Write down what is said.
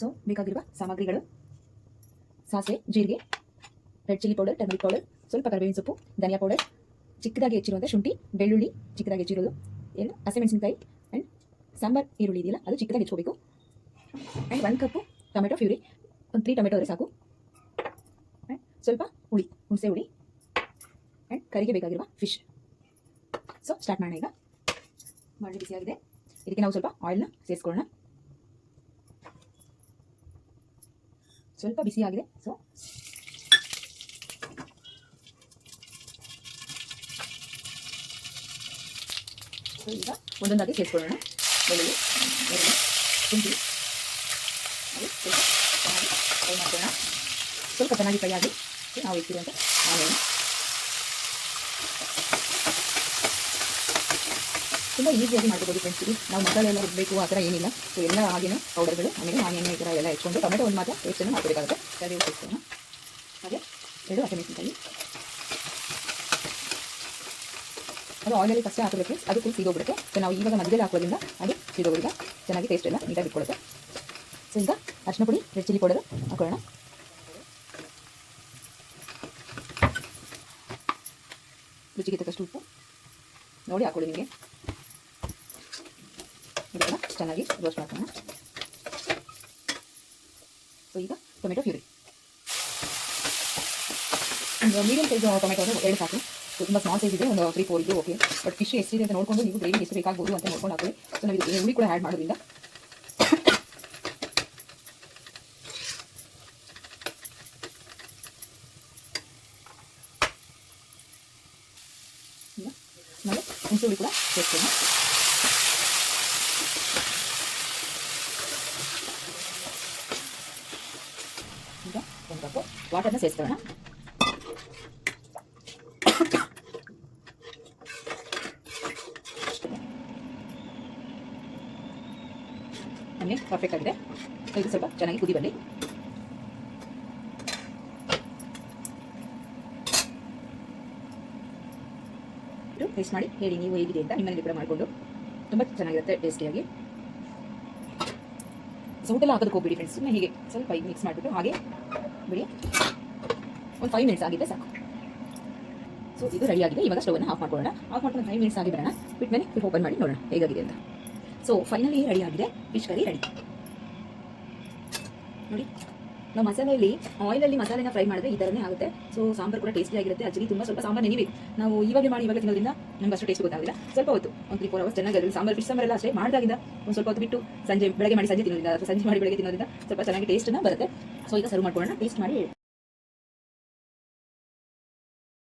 So ಬೇಕಾಗಿರುವ ಸಾಮಗ್ರಿಗಳು. ಸಾಸಿವೆ, ಜೀರಿಗೆ red chilli powder turmeric powder ಸ್ವಲ್ಪ ಕರಿಬೇವಿನ ಸೊಪ್ಪು, ಧನಿಯಾ ಪೌಡರ್ ಚಿಕ್ಕದಾಗಿ ಹೆಚ್ಚಿರುವಂಥ ಶುಂಠಿ, ಬೆಳ್ಳುಳ್ಳಿ, ಚಿಕ್ಕದಾಗಿ ಹೆಚ್ಚಿರೋದು ಏನು? ಹಸಿಮೆಣಸಿನಕಾಯಿ ಆ್ಯಂಡ್ ಸಾಂಬಾರ್ ಈರುಳ್ಳಿ ಇದೆಯಲ್ಲ, ಅದು ಚಿಕ್ಕದಾಗಿ ಹೆಚ್ಕೋಬೇಕು ಆ್ಯಂಡ್ ಒಂದು ಕಪ್ಪು ಟೊಮೆಟೊ ಫ್ಯೂರಿ ಒಂದು ತ್ರೀ ಟೊಮೆಟೊ ಆದರೆ ಸಾಕು. ಆ್ಯಂಡ್ ಸ್ವಲ್ಪ ಹುಳಿ, ಹುಣಸೆ ಹುಳಿ ಆ್ಯಂಡ್ ಕರಿಗೆ ಬೇಕಾಗಿರುವ ಫಿಶ್ ಸೊ ಸ್ಟಾರ್ಟ್ ಮಾಡೋಣ ಈಗ. ಮಾಡಿ ಬಿಸಿಯಾಗಿದೆ. ಇದಕ್ಕೆ ನಾವು ಸ್ವಲ್ಪ ಆಯಿಲ್ನ ಸೇರಿಸ್ಕೊಳ್ಳೋಣ. ಸ್ವಲ್ಪ ಬಿಸಿಯಾಗಿದೆ ಸೊ ಈಗ ಒಂದೊಂದಾಗಿ ಸೇರಿಸ್ಕೊಳ್ಳೋಣ. ಬೆಳ್ಳುಳ್ಳಿ ಈರುಳ್ಳಿ ಶುಂಠಿ ಅದು ಸ್ವಲ್ಪ ಚೆನ್ನಾಗಿ ಮಾಡ್ಕೊಳ್ಳೋಣ. ಸ್ವಲ್ಪ ನಾವು ಇಟ್ಟಿರುವಂಥ ಆಲೂಗಡ್ಡೆ ತುಂಬ ಈಸಿಯಾಗಿ ಮಾಡ್ಬೋದು ಫ್ರೆಂಡ್ಸ್ ಇದು. ನಾವು ಮಸಾಲೆ ಎಲ್ಲ ಆ ಥರ ಏನಿಲ್ಲ. ಸೊ ಎಲ್ಲ ಆಗಿನ ಪೌಡರ್ಗಳು ಆಮೇಲೆ ಆನಿಯನ್ ಈ ಥರ ಎಲ್ಲ ಇಟ್ಕೊಂಡು ಟೊಮೆಟೊ ಒಂದು ಮಾತ್ರ ಪೇಸ್ಟನ್ನು ಹಾಕಬೇಕಾಗುತ್ತೆ ಕರಿಬೇವು ಸೇರಿಸೋಣ ಹಾಗೆ ಎರಡು ಹಸಿಮೆಣಸಿನಕಾಯಿ ಅದು ಆಯಿಲಲ್ಲಿ ಫಸ್ಟ್ ಹಾಕಬೇಕು ಫ್ರೆಂಡ್ಸ್ ಅದು ಫುಲ್ ಸೀದೋಗ್ಬಿಡುತ್ತೆ ಸೊ ನಾವು ಇವಾಗ ಮಧ್ಯದಲ್ಲಿ ಹಾಕೋದ್ರಿಂದ ಅದು ಸೀದೋಗೋದಿಲ್ಲ ಚೆನ್ನಾಗಿ ಟೇಸ್ಟ್ ಎಲ್ಲ ನೀಟಾಗಿ ಇಟ್ಕೊಳ್ಳುತ್ತೆ. ಸೊ ಈಗ ಅರಿಶಿನ ಪುಡಿ ರೆಡ್ ಚಿಲ್ಲಿ ಪೌಡರ್ ಹಾಕೊಳ್ಳೋಣ ರುಚಿಗೆ ತಕ್ಕಷ್ಟು ಉಪ್ಪು. ನೋಡಿ ಹಾಕೊಳ್ಳಿ ನಿಮಗೆ. ಚೆನ್ನಾಗಿ ರೋಸ್ಟ್ ಮಾಡ್ಕೊಳ್ಳೋಣ. ಸೊ ಈಗ ಟೊಮೆಟೊ ಪ್ಯೂರಿ ಒಂದು ಮೀಡಿಯಂ ಸೈಜ್ ಟೊಮೆಟೊ ಅಂದರೆ ಎರಡು ಸಾಕು. ಸೊ ತುಂಬ ಸ್ಮಾಲ್ ಸೈಜ್ ಇದೆ, ಒಂದು ತ್ರೀ ಫೋರ್ ಇದು ಓಕೆ ಬಟ್ ಫಿಶ್ ಎಷ್ಟಿದೆ ಅಂತ ನೋಡಿಕೊಂಡು ನೀವು ಗ್ರೇವಿ ಎಷ್ಟು ಬೇಕಾಗ್ಬೋದು ಅಂತ ನೋಡ್ಕೊಂಡು ಹಾಕೊಳ್ಳಿ. ಸೊ ನಾವು ಇದು ಹುಳಿ ಕೂಡ ಆ್ಯಡ್ ಮಾಡೋದ್ರಿಂದ. ಈಗ ಆಮೇಲೆ ಹುಣಸೆ ಹುಳಿ ಕೂಡ ಸೇರಿಸ್ತೀನಿ ಈಗ ಒಂದು ಕಪ್ಪು ವಾಟರ್ನ ಸೇರಿಸ್ಕೊಳ್ಳೋಣ ಪರ್ಫೆಕ್ಟ್ ಆಗಿದೆ. ಇದು ಸ್ವಲ್ಪ ಚೆನ್ನಾಗಿ ಕುದಿ ಇದು ಟೇಸ್ಟ್ ಮಾಡಿ ಹೇಳಿ, ನೀವು ಹೇಗಿದೆ ಅಂತ ನಿಮ್ಮನೇಲಿ ಕೂಡ ಮಾಡಿಕೊಂಡು. ತುಂಬ ಚೆನ್ನಾಗಿರುತ್ತೆ ಟೇಸ್ಟಿಯಾಗಿ ಸೊ ಊಟೆಲ್ಲ ಹಾಕೋದಕ್ಕೆ ಹೋಗ್ಬಿಡಿ ಫ್ರೆಂಡ್ಸ್ ಸುಮ್ಮನೆ ಹೀಗೆ ಸ್ವಲ್ಪ ಮಿಕ್ಸ್ ಮಾಡಿಬಿಟ್ಟು ಹಾಗೆ ಬಿಡಿ. ಒಂದು ಫೈವ್ ಮಿನಿಟ್ಸ್ ಆಗಿದೆ ಸಾಕು. ಸೊ ಇದು ರೆಡಿ ಆಗಿದೆ. ಇವಾಗ ಸ್ಟೋವನ್ನು ಆಫ್ ಮಾಡ್ಕೊಳ್ಳೋಣ. ಆಫ್ ಮಾಡ್ಕೊಂಡು ಫೈವ್ ಮಿನಿಟ್ಸ್ ಆಗಿ ಬರೋಣ. ಬಿಟ್ಮೇಲೆ ಕ್ಲಿಪ್ ಓಪನ್ ಮಾಡಿ ನೋಡೋಣ ಹೇಗಾಗಿದೆ ಅಂತ. ಸೊ ಫೈನಲಿ ರೆಡಿ ಆಗಿದೆ. ಫಿಶ್ ಕರಿ ರೆಡಿ ನೋಡಿ. ನಾವು ಮಸಾಲೆಯಲ್ಲಿ ಆಯಿಲಲ್ಲಿ ಮಸಾಲೆನ ಫ್ರೈ ಮಾಡಿದ್ರೆ ಈ ಥರನೇ ಆಗುತ್ತೆ. ಸೊ ಸಾಂಬಾರು ಕೂಡ ಟೇಸ್ಟಿ ಆಗಿರುತ್ತೆ. ಆಕ್ಚುಲಿ ತುಂಬ ಸ್ವಲ್ಪ ಸಾಂಬಾರು ನೆನಿಬೇಕು ನಾವು ಇವಾಗ ಮಾಡಿ ಇವಾಗ ತಿನ್ನೋದ್ರಿಂದ ನಮ್ಗೆ ಅಷ್ಟು ಟೇಸ್ಟ್ ಗೊತ್ತಾಗಿಲ್ಲ ಸ್ವಲ್ಪ ಹೊತ್ತು, ಒಂದು ತ್ರೀ ಫೋರ್ ಅವರ್ಸ್ ಚೆನ್ನಾಗಿ ಸಾಂಬಾರು ಫಿಶ್ ಸಾಂಬಾರೆಲ್ಲ ಅಷ್ಟೇ ಮಾಡಿದಾಗಿಂದ ಒಂದು ಸ್ವಲ್ಪ ಹೊತ್ತು ಬಿಟ್ಟು ಸಂಜೆ ಬೆಳಗ್ಗೆ ಮಾಡಿ, ಸಂಜೆ ತಿನ್ನೋದ್ರಿಂದ ಸಂಜೆ ಮಾಡಿ ಬೆಳಗ್ಗೆ ತಿನ್ನೋದ್ರಿಂದ ಸ್ವಲ್ಪ ಚೆನ್ನಾಗಿ ಟೇಸ್ಟ್ನ ಬರುತ್ತೆ. ಸೊ ಈಗ ಸರ್ವ್ ಮಾಡ್ಕೊಳ್ಳೋಣ. ಟೇಸ್ಟ್ ಮಾಡಿ